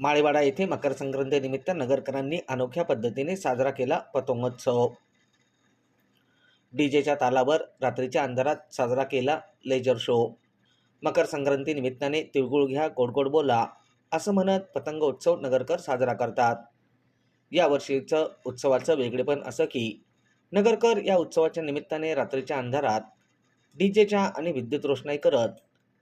माळेवाडा येथे मकर संक्रांतीनिमित्त नगरकरांनी अनोख्या पद्धतीने साजरा केला पतंगोत्सव डीजेच्या तालावर रात्रीच्या अंधारात साजरा केला लेजर शो. मकर संक्रांती निमित्ताने तिळगुळ घ्या गोडगोड बोला असं म्हणत पतंगोत्सव नगरकर साजरा करतात. यावर्षीचं उत्सवाचं वेगळेपण असं की नगरकर या उत्सवाच्या निमित्ताने रात्रीच्या अंधारात डीजेच्या आणि विद्युत रोषणाई करत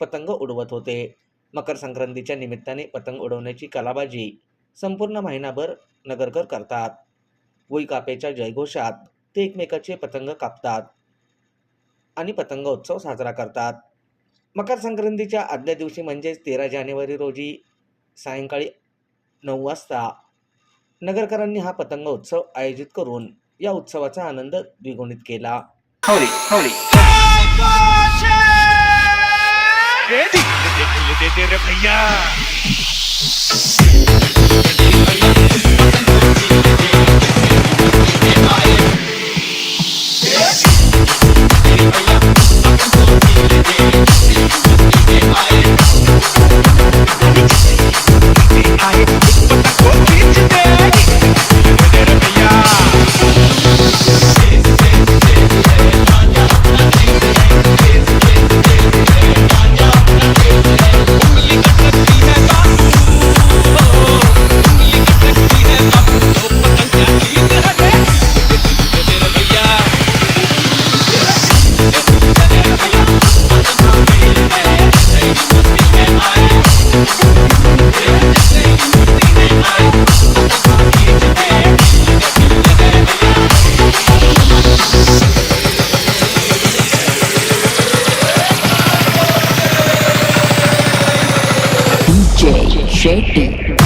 पतंग उडवत होते. मकर संक्रांतीच्या निमित्ताने पतंग उडवण्याची कलाबाजी संपूर्ण महिनाभर नगरकर करतात. वुई कापेच्या जयघोषात ते एकमेकाचे पतंग कापतात आणि पतंग उत्सव साजरा करतात. मकर संक्रांतीच्या आदल्या दिवशी म्हणजेच तेरा जानेवारी रोजी सायंकाळी नऊ वाजता नगरकरांनी हा पतंग उत्सव आयोजित करून या उत्सवाचा आनंद द्विगुणित केला. Holy, holy. ఏది భయ్యా jeito.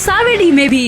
सावेडी में भी।